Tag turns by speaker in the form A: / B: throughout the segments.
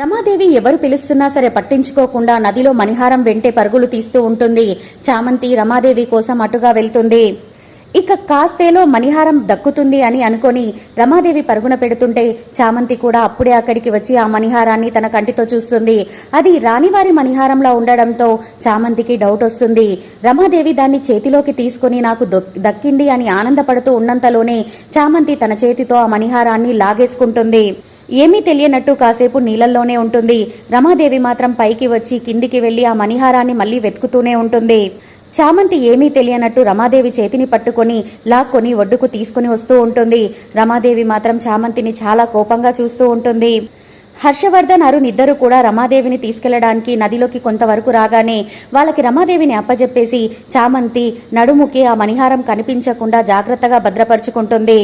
A: రమాదేవి ఎవరు పిలుస్తున్నా సరే పట్టించుకోకుండా నదిలో మణిహారం వెంటే పరుగులు తీస్తూ ఉంటుంది. చామంతి రమాదేవి కోసం అటుగా వెళ్తుంది. ఇక కాస్తేలో మణిహారం దక్కుతుంది అని అనుకొని రమాదేవి పరుగున పెడుతుంటే చామంతి కూడా అప్పుడే అక్కడికి వచ్చి ఆ మణిహారాన్ని తన కంటితో చూస్తుంది. అది రాణివారి మణిహారంలో ఉండడంతో చామంతికి డౌట్ వస్తుంది. రమాదేవి దాన్ని చేతిలోకి తీసుకొని నాకు దక్కింది అని ఆనందపడుతూ ఉన్నంతలోనే చామంతి తన చేతితో ఆ మణిహారాన్ని లాగేసుకుంటుంది. ఏమీ తెలియనట్టు కాసేపు నీళ్ళల్లోనే ఉంటుంది. రమాదేవి మాత్రం పైకి వచ్చి కిందికి వెళ్ళి ఆ మణిహారాన్ని మళ్ళీ వెతుకుతూనే ఉంటుంది. చామంతి ఏమీ తెలియనట్టు రమాదేవి చేతిని పట్టుకొని లాక్కొని ఒడ్డుకు తీసుకుని వస్తూ ఉంటుంది. రమాదేవి మాత్రం చామంతిని చాలా కోపంగా చూస్తూ ఉంటుంది. హర్షవర్ధన్ అరుణ్ ఇద్దరు కూడా రమాదేవిని తీసుకెళ్ళడానికి నదిలోకి కొంతవరకు రాగానే వాళ్ళకి రమాదేవిని అప్పజెప్పేసి చామంతి నడుముకి ఆ మణిహారం కనిపించకుండా జాగ్రత్తగా భద్రపరుచుకుంటుంది.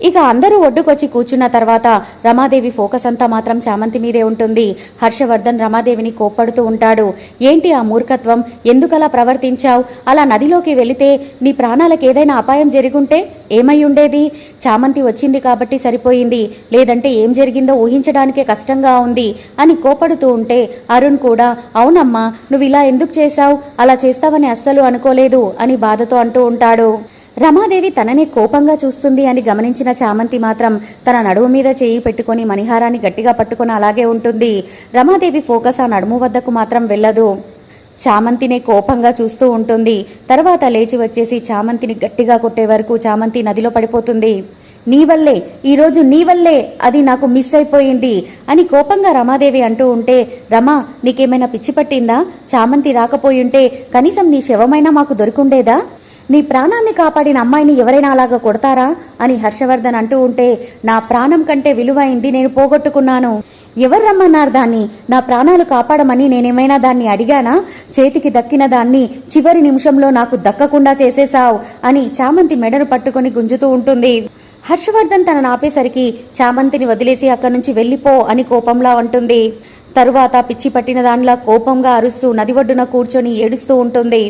A: ఇక అందరూ ఒడ్డుకొచ్చి కూర్చున్న తర్వాత రమాదేవి ఫోకస్ అంతా మాత్రం చామంతి మీదే ఉంటుంది. హర్షవర్ధన్ రమాదేవిని కోప్పడుతూ ఉంటాడు. ఏంటి ఆ మూర్ఖత్వం? ఎందుకలా ప్రవర్తించావు? అలా నదిలోకి వెళితే నీ ప్రాణాలకు ఏదైనా అపాయం జరుగుంటే ఏమై ఉండేది? చామంతి వచ్చింది కాబట్టి సరిపోయింది. లేదంటే ఏం జరిగిందో ఊహించడానికే కష్టంగా ఉంది అని కోపడుతూ ఉంటే అరుణ్ కూడా అవునమ్మా నువ్వు ఇలా ఎందుకు చేశావు? అలా చేస్తావని అస్సలు అనుకోలేదు అని బాధతో అంటూ ఉంటాడు. రమాదేవి తననే కోపంగా చూస్తుంది అని గమనించిన చామంతి మాత్రం తన నడుము మీద చేయి పెట్టుకుని మణిహారాన్ని గట్టిగా పట్టుకుని అలాగే ఉంటుంది. రమాదేవి ఫోకస్ ఆ నడుము వద్దకు మాత్రం వెళ్ళదు. చామంతినే కోపంగా చూస్తూ ఉంటుంది. తర్వాత లేచి వచ్చేసి చామంతిని గట్టిగా కొట్టే వరకు చామంతి నదిలో పడిపోతుంది. నీ వల్లే ఈరోజు నీ వల్లే అది నాకు మిస్ అయిపోయింది అని కోపంగా రమాదేవి అంటూ ఉంటే రమా నీకేమైనా పిచ్చి పట్టిందా? చామంతి రాకపోయుంటే కనీసం నీ శవమైనా మాకు దొరికుండేదా? నీ ప్రాణాన్ని కాపాడిన అమ్మాయిని ఎవరైనా అలాగా కొడతారా? అని హర్షవర్ధన్ అంటూ ఉంటే నా ప్రాణం కంటే విలువైంది నేను పోగొట్టుకున్నాను. ఎవరు రమ్మన్నారు దాన్ని? నా ప్రాణాలు కాపాడమని నేనేమైనా దాన్ని అడిగానా? చేతికి దక్కిన దాన్ని చివరి నిమిషంలో నాకు దక్కకుండా చేసేశావు అని చామంతి మెడను పట్టుకొని గుంజుతూ ఉంటుంది. హర్షవర్ధన్ తనను ఆపేసరికి చామంతిని వదిలేసి అక్కడి నుంచి వెళ్ళిపో అని కోపంలా అంటుంది. తరువాత పిచ్చి పట్టిన దానిలా కోపంగా అరుస్తూ నది ఒడ్డున కూర్చొని ఏడుస్తూ ఉంటుంది.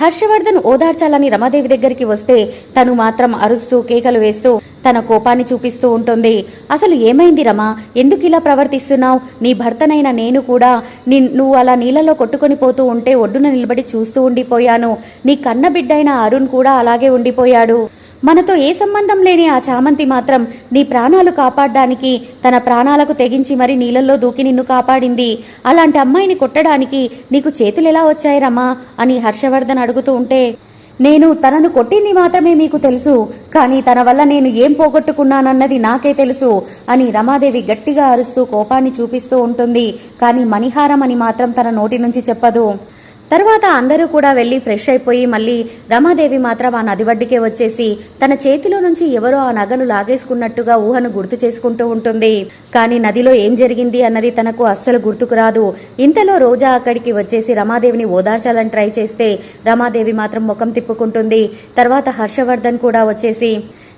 A: హర్షవర్ధన్ ఓదార్చాలని రమాదేవి దగ్గరికి వస్తే తను మాత్రం అరుస్తూ కేకలు వేస్తూ తన కోపాన్ని చూపిస్తూ ఉంటుంది. అసలు ఏమైంది రమా? ఎందుకు ఇలా ప్రవర్తిస్తున్నావు? నీ భర్తనైన నేను కూడా నీ నువ్వు అలా నీళ్ళలో కొట్టుకొని పోతూ ఉంటే ఒడ్డున నిలబడి చూస్తూ ఉండిపోయాను. నీ కన్న బిడ్డైన అరుణ్ కూడా అలాగే ఉండిపోయాడు. మనతో ఏ సంబంధం లేని ఆ చామంతి మాత్రం నీ ప్రాణాలు కాపాడడానికి తన ప్రాణాలకు తెగించి మరి నీళ్ళల్లో దూకి నిన్ను కాపాడింది. అలాంటి అమ్మాయిని కొట్టడానికి నీకు చేతులెలా వచ్చాయి రమా? అని హర్షవర్ధన్ అడుగుతూ ఉంటే నేను తనను కొట్టింది మాత్రమే మీకు తెలుసు కానీ తన వల్ల నేను ఏం పోగొట్టుకున్నానన్నది నాకే తెలుసు అని రమాదేవి గట్టిగా అరుస్తూ కోపాన్ని చూపిస్తూ ఉంటుంది. కానీ మణిహారం అని మాత్రం తన నోటి నుంచి చెప్పదు. తర్వాత అందరూ కూడా వెళ్ళి ఫ్రెష్ అయిపోయి మళ్ళీ రమాదేవి మాత్రం ఆ నది వడ్డీకే వచ్చేసి తన చేతిలో నుంచి ఎవరో ఆ నగను లాగేసుకున్నట్టుగా ఊహను గుర్తు చేసుకుంటూ ఉంటుంది. కానీ నదిలో ఏం జరిగింది అన్నది తనకు అస్సలు గుర్తుకు రాదు. ఇంతలో రోజా అక్కడికి వచ్చేసి రమాదేవిని ఓదార్చాలని ట్రై చేస్తే రమాదేవి మాత్రం ముఖం తిప్పుకుంటుంది. తర్వాత హర్షవర్ధన్ కూడా వచ్చేసి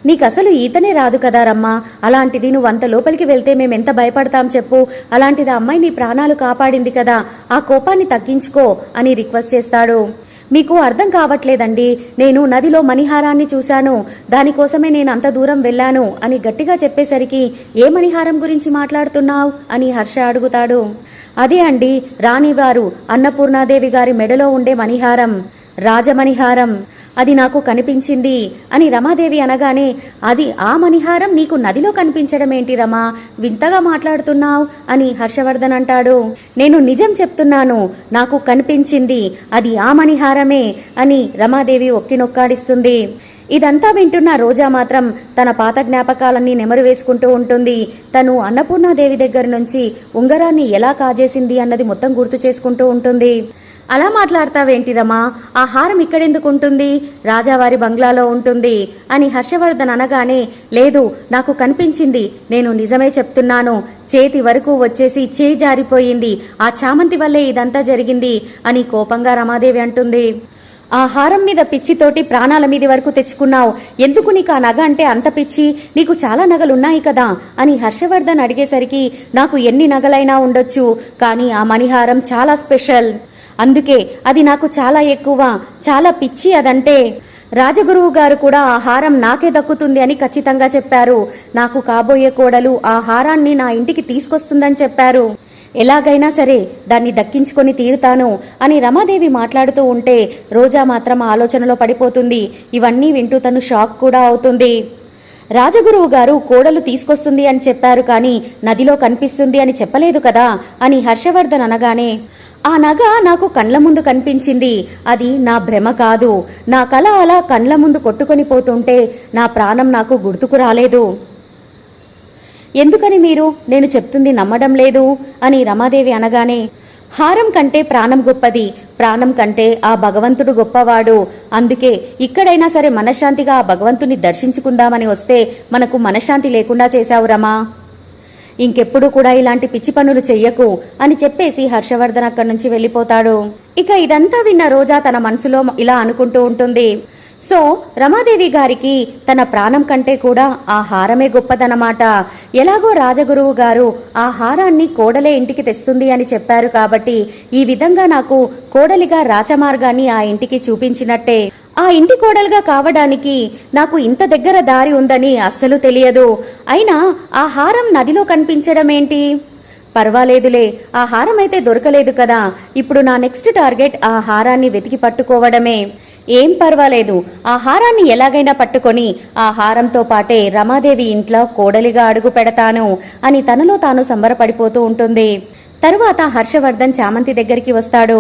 A: నీకు అసలు ఈతనే రాదు కదా రమ్మా. అలాంటిది నువ్వు అంత లోపలికి వెళ్తే మేమెంత భయపడతాం చెప్పు. అలాంటిది అమ్మాయి నీ ప్రాణాలు కాపాడింది కదా. ఆ కోపాన్ని తగ్గించుకో అని రిక్వెస్ట్ చేస్తాడు. మీకు అర్థం కావట్లేదండి. నేను నదిలో మణిహారాన్ని చూశాను. దానికోసమే నేను అంత దూరం వెళ్ళాను అని గట్టిగా చెప్పేసరికి ఏ మణిహారం గురించి మాట్లాడుతున్నావు? అని హర్ష అడుగుతాడు. అదే అండి రాణివారు అన్నపూర్ణాదేవి గారి మెడలో ఉండే మణిహారం. రాజమణిహారం. అది నాకు కనిపించింది అని రమాదేవి అనగానే అది ఆ మణిహారం నీకు నదిలో కనిపించడం ఏంటి రమా? వింతగా మాట్లాడుతున్నావు అని హర్షవర్ధన్ అంటాడు. నేను నిజం చెప్తున్నాను నాకు కనిపించింది అది ఆ మణిహారమే అని రమాదేవి ఒక్కినొక్కాడిస్తుంది. ఇదంతా వింటున్న రోజా మాత్రం తన పాత జ్ఞాపకాలన్నీ నెమరు వేసుకుంటూ ఉంటుంది. తను అన్నపూర్ణాదేవి దగ్గర నుంచి ఉంగరాన్ని ఎలా కాజేసింది అన్నది మొత్తం గుర్తు చేసుకుంటూ ఉంటుంది. అలా మాట్లాడతావేంటి రమా? ఆ హారం ఇక్కడెందుకు ఉంటుంది? రాజావారి బంగ్లాలో ఉంటుంది అని హర్షవర్ధన్ అనగానే లేదు నాకు కనిపించింది నేను నిజమే చెప్తున్నాను చేతి వరకు వచ్చేసి చేయి జారిపోయింది ఆ చామంతి వల్లే ఇదంతా జరిగింది అని కోపంగా రమాదేవి అంటుంది. ఆ హారం మీద పిచ్చితోటి ప్రాణాల మీది వరకు తెచ్చుకున్నావు. ఎందుకు నీకు ఆ నగ అంటే అంత పిచ్చి? నీకు చాలా నగలున్నాయి కదా అని హర్షవర్ధన్ అడిగేసరికి నాకు ఎన్ని నగలైనా ఉండొచ్చు కానీ ఆ మణిహారం చాలా స్పెషల్. అందుకే అది నాకు చాలా ఎక్కువ చాలా పిచ్చి అదంటే. రాజగురువు గారు కూడా ఆ హారం నాకే దక్కుతుంది అని ఖచ్చితంగా చెప్పారు. నాకు కాబోయే కోడలు ఆ హారాన్ని నా ఇంటికి తీసుకొస్తుందని చెప్పారు. ఎలాగైనా సరే దాన్ని దక్కించుకొని తీరుతాను అని రమాదేవి మాట్లాడుతూ ఉంటే రోజా మాత్రం ఆలోచనలో పడిపోతుంది. ఇవన్నీ వింటూ తను షాక్ కూడా అవుతుంది. రాజగురువు గారు కోడలు తీసుకొస్తుంది అని చెప్పారు కానీ నదిలో కనిపిస్తుంది అని చెప్పలేదు కదా అని హర్షవర్ధన్ అనగానే ఆ నగ నాకు కండ్ల ముందు కనిపించింది. అది నా భ్రమ కాదు. నా కళ అలా కండ్ల ముందు కొట్టుకొని పోతుంటే నా ప్రాణం నాకు గుర్తుకు రాలేదు. ఎందుకని మీరు? నేను చెప్తుంది నమ్మడం లేదు అని రమాదేవి అనగానే హారం కంటే ప్రాణం గొప్పది. ప్రాణం కంటే ఆ భగవంతుడు గొప్పవాడు. అందుకే ఇక్కడైనా సరే మనశ్శాంతిగా ఆ భగవంతుని దర్శించుకుందామని వస్తే మనకు మనశ్శాంతి లేకుండా చేశావు రమా. ఇంకెప్పుడు కూడా ఇలాంటి పిచ్చి పనులు చెయ్యకు అని చెప్పేసి హర్షవర్ధన్ అక్కడి నుంచి వెళ్ళిపోతాడు. ఇక ఇదంతా విన్న రోజా తన మనసులో ఇలా అనుకుంటూ ఉంటుంది. సో రమాదేవి గారికి తన ప్రాణం కంటే కూడా ఆ హారమే గొప్పదనమాట. ఎలాగో రాజగురువు గారు ఆ హారాన్ని కోడలే ఇంటికి తెస్తుంది అని చెప్పారు కాబట్టి ఈ విధంగా నాకు కోడలిగా రాచమార్గాన్ని ఆ ఇంటికి చూపించినట్టే. ఆ ఇంటి కోడలుగా కావడానికి నాకు ఇంత దగ్గర దారి ఉందని అస్సలు తెలియదు. అయినా ఆ హారం నదిలో కనిపించడమేంటి? పర్వాలేదులే ఆ హారం అయితే దొరకలేదు కదా. ఇప్పుడు నా నెక్స్ట్ టార్గెట్ ఆ హారాన్ని వెతికి పట్టుకోవడమే. ఏం పర్వాలేదు ఆ హారాన్ని ఎలాగైనా పట్టుకొని ఆ హారంతో పాటే రమాదేవి ఇంట్లో కోడలిగా అడుగు పెడతాను అని తనలో తాను సంబరపడిపోతూ ఉంటుంది. తరువాత హర్షవర్ధన్ చామంతి దగ్గరికి వస్తాడు.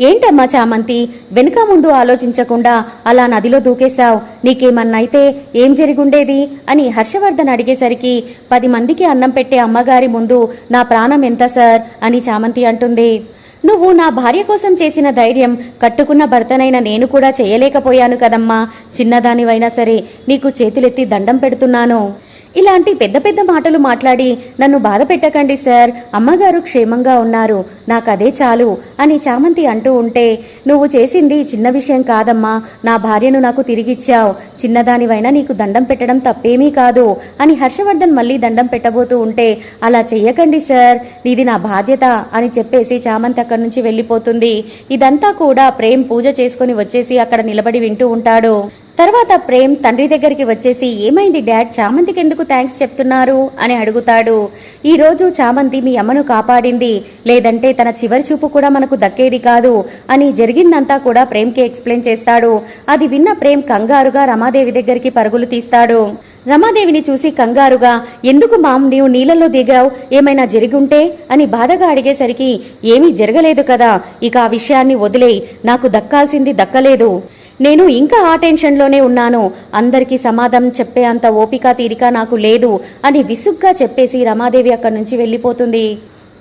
A: ఏంటమ్మా చామంతి? వెనుక ముందు ఆలోచించకుండా అలా నదిలో దూకేశావు. నీకేమన్నైతే ఏం జరిగుండేది అని హర్షవర్ధన్ అడిగేసరికి పది మందికి అన్నం పెట్టే అమ్మగారి ముందు నా ప్రాణం ఎంత సార్? అని చామంతి అంటుంది. నువ్వు నా భార్య కోసం చేసిన ధైర్యం కట్టుకున్న భర్తనైన నేను కూడా చేయలేకపోయాను కదమ్మా. చిన్నదానివైనా సరే నీకు చేతులెత్తి దండం పెడుతున్నాను. ఇలాంటి పెద్ద పెద్ద మాటలు మాట్లాడి నన్ను బాధ పెట్టకండి సార్. అమ్మగారు క్షేమంగా ఉన్నారు. నాకదే చాలు అని చామంతి అంటూ ఉంటే నువ్వు చేసింది చిన్న విషయం కాదమ్మా. నా భార్యను నాకు తిరిగిచ్చావు. చిన్నదానివైనా నీకు దండం పెట్టడం తప్పేమీ కాదు అని హర్షవర్ధన్ మళ్ళీ దండం పెట్టబోతూ ఉంటే అలా చెయ్యకండి సార్. ఇది నా బాధ్యత అని చెప్పేసి చామంతి అక్కడి నుంచి వెళ్ళిపోతుంది. ఇదంతా కూడా ప్రేమ్ పూజ చేసుకుని వచ్చేసి అక్కడ నిలబడి వింటూ ఉంటాడు. తర్వాత ప్రేమ్ తండ్రి దగ్గరికి వచ్చేసి ఏమైంది డాడ్? చామంతికి ఎందుకు థ్యాంక్స్ చెప్తున్నారు? అని అడుగుతాడు. ఈ రోజు చామంతి మీ అమ్మను కాపాడింది. లేదంటే తన చివరి చూపు కూడా మనకు దక్కేది కాదు అని జరిగిందంతా కూడా ప్రేమ్కి ఎక్స్ప్లెయిన్ చేస్తాడు. అది విన్న ప్రేమ్ కంగారుగా రమాదేవి దగ్గరికి పరుగులు తీస్తాడు. రమాదేవిని చూసి కంగారుగా ఎందుకు మామ్ నీవు నీళ్ళలో దిగావు? ఏమైనా జరిగుంటే? అని బాధగా అడిగేసరికి ఏమీ జరగలేదు కదా. ఇక ఆ విషయాన్ని వదిలేయి. నాకు దక్కాల్సింది దక్కలేదు. నేను ఇంకా ఆ టెన్షన్లోనే ఉన్నాను. అందరికీ సమాధానం చెప్పే అంత ఓపిక తీరిక నాకు లేదు అని విసుగ్గా చెప్పేసి రమాదేవి అక్కడి నుంచి వెళ్ళిపోతుంది.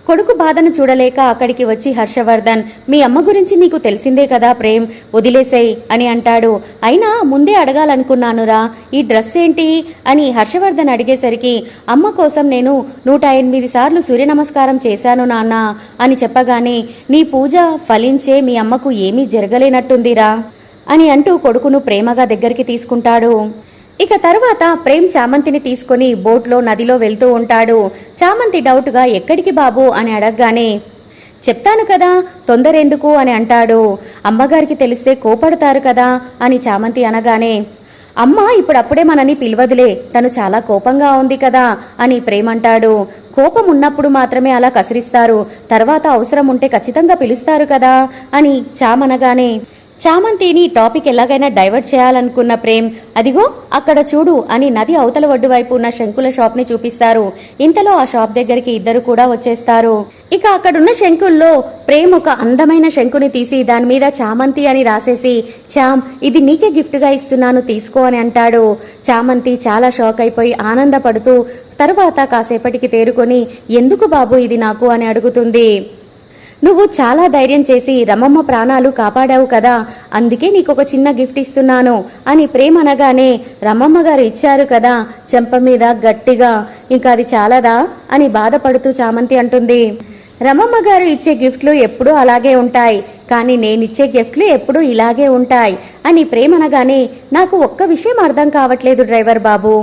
A: కొడుకు బాధను చూడలేక అక్కడికి వచ్చి హర్షవర్ధన్ మీ అమ్మ గురించి నీకు తెలిసిందే కదా ప్రేమ్ వదిలేసేయ్ అని అంటాడు. అయినా ముందే అడగాలనుకున్నానురా ఈ డ్రెస్ ఏంటి? అని హర్షవర్ధన్ అడిగేసరికి అమ్మ కోసం నేను నూట ఎనిమిది సార్లు సూర్య నమస్కారం చేశాను నాన్న అని చెప్పగానే నీ పూజ ఫలించే మీ అమ్మకు ఏమీ జరగలేనట్టుందిరా. అని అంటూ కొడుకును ప్రేమగా దగ్గరికి తీసుకుంటాడు. ఇక తర్వాత ప్రేమ్ చామంతిని తీసుకుని బోట్లో నదిలో వెళ్తూ ఉంటాడు. చామంతి డౌట్గా ఎక్కడికి బాబు? అని అడగగానే చెప్తాను కదా తొందరెందుకు? అని అంటాడు. అమ్మగారికి తెలిస్తే కోపడతారు కదా అని చామంతి అనగానే అమ్మ ఇప్పుడప్పుడే మనని పిలవదులే తను చాలా కోపంగా ఉంది కదా అని ప్రేమంటాడు కోపం ఉన్నప్పుడు మాత్రమే అలా కసిరిస్తారు తర్వాత అవసరం ఉంటే ఖచ్చితంగా పిలుస్తారు కదా అని చామనగానే చామంతిని టాపిక్ ఎలాగైనా డైవర్ట్ చేయాలనుకున్న ప్రేమ్ అదిగో అక్కడ చూడు అని నది అవతల ఒడ్డు వైపు ఉన్న శంకుల షాప్ని చూపిస్తారు. ఇంతలో ఆ షాప్ దగ్గరికి ఇద్దరు కూడా వచ్చేస్తారు. ఇక అక్కడున్న శంకుల్లో ప్రేమ్ ఒక అందమైన శంకుని తీసి దాని మీద చామంతి అని రాసేసి చామ్ ఇది నీకే గిఫ్ట్గా ఇస్తున్నాను తీసుకో అని అంటాడు. చామంతి చాలా షాక్ అయిపోయి ఆనందపడుతూ తరువాత కాసేపటికి తేరుకొని ఎందుకు బాబు ఇది నాకు? అని అడుగుతుంది. నువ్వు చాలా ధైర్యం చేసి రమమ్మ ప్రాణాలు కాపాడావు కదా అందుకే నీకు ఒక చిన్న గిఫ్ట్ ఇస్తున్నాను అని ప్రేమ అనగానే రమమ్మ గారు ఇచ్చారు కదా చెంప మీద గట్టిగా. ఇంకా అది చాలదా అని బాధపడుతూ చామంతి అంటుంది. రమమ్మ గారు ఇచ్చే గిఫ్ట్లు ఎప్పుడూ అలాగే ఉంటాయి కానీ నేనిచ్చే గిఫ్ట్లు ఎప్పుడూ ఇలాగే ఉంటాయి అని ప్రేమనగానే నాకు ఒక్క విషయం అర్థం కావట్లేదు డ్రైవర్ బాబు.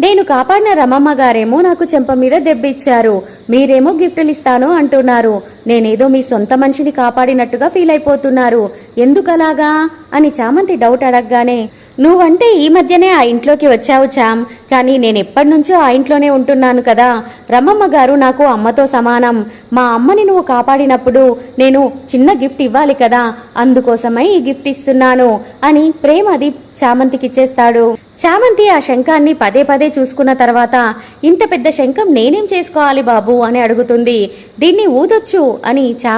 A: నేను కాపాడిన రమమ్మ గారేమో నాకు చెంప మీద దెబ్బిచ్చారు. మీరేమో గిఫ్టులు ఇస్తాను అంటున్నారు. నేనేదో మీ సొంత మనిషిని కాపాడినట్టుగా ఫీల్ అయిపోతున్నారు ఎందుకలాగా? అని చామంతి డౌట్ అడగగానే నువ్వంటే ఈ మధ్యనే ఆ ఇంట్లోకి వచ్చావు చామ్ కానీ నేను ఎప్పటి నుంచో ఆ ఇంట్లోనే ఉంటున్నాను కదా. రమమ్మ గారు నాకు అమ్మతో సమానం. మా అమ్మని నువ్వు కాపాడినప్పుడు నేను చిన్న గిఫ్ట్ ఇవ్వాలి కదా. అందుకోసమై ఈ గిఫ్ట్ ఇస్తున్నాను అని ప్రేమ అది చామంతికి ఇచ్చేస్తాడు చామంతి ఆ శంఖాన్ని పదే పదే చూసుకున్న తర్వాత ఇంత పెద్ద శంఖం నేనేం చేసుకోవాలి బాబు అని అడుగుతుంది. దీన్ని ఊదొచ్చు అని చా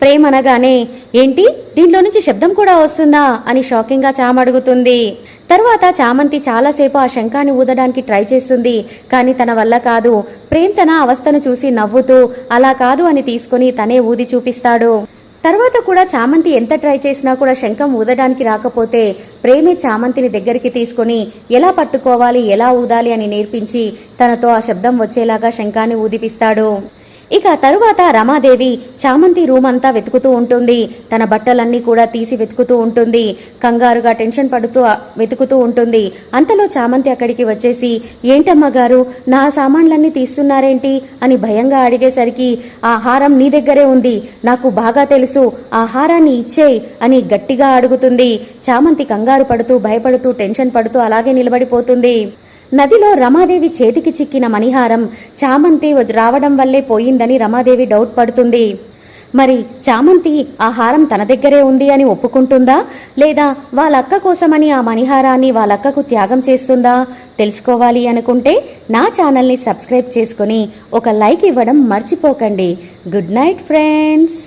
A: ప్రేమ్ అనగానే ఏంటి? దీనిలో నుంచి శబ్దం కూడా వస్తుందా? అని షాకింగ్గా చామ అడుగుతుంది. తర్వాత చామంతి చాలాసేపు ఆ శంఖాన్ని ఊదడానికి ట్రై చేస్తుంది. కానీ తన వల్ల కాదు. ప్రేమ్ తన అవస్థను చూసి నవ్వుతూ అలా కాదు అని తీసుకుని తనే ఊది చూపిస్తాడు. తర్వాత కూడా చామంతి ఎంత ట్రై చేసినా కూడా శంఖం ఊదడానికి రాకపోతే ప్రేమే చామంతిని దగ్గరికి తీసుకొని ఎలా పట్టుకోవాలి? ఎలా ఊదాలి? అని నేర్పించి తనతో ఆ శబ్దం వచ్చేలాగా శంఖాన్ని ఊదిపిస్తాడు. ఇక తరువాత రమాదేవి చామంతి రూమ్ అంతా వెతుకుతూ ఉంటుంది. తన బట్టలన్నీ కూడా తీసి వెతుకుతూ ఉంటుంది. కంగారుగా టెన్షన్ పడుతూ వెతుకుతూ ఉంటుంది. అంతలో చామంతి అక్కడికి వచ్చేసి ఏంటమ్మా గారు నా సామాన్లన్నీ తీస్తున్నారేంటి? అని భయంగా అడిగేసరికి ఆ హారం నీ దగ్గరే ఉంది. నాకు బాగా తెలుసు. ఆ హారాన్ని ఇచ్చేయ్ అని గట్టిగా అడుగుతుంది. చామంతి కంగారు పడుతూ భయపడుతూ టెన్షన్ పడుతూ అలాగే నిలబడిపోతుంది. నదిలో రమాదేవి చేతికి చిక్కిన మణిహారం చామంతి రావడం వల్లే పోయిందని రమాదేవి డౌట్ పడుతుంది. మరి చామంతి ఆ హారం తన దగ్గరే ఉంది అని ఒప్పుకుంటుందా? లేదా వాళ్ళక్క కోసమని ఆ మణిహారాన్ని వాళ్ళక్కకు త్యాగం చేస్తుందా? తెలుసుకోవాలి అనుకుంటే నా ఛానల్ని సబ్స్క్రైబ్ చేసుకుని ఒక లైక్ ఇవ్వడం మర్చిపోకండి. Good night friends!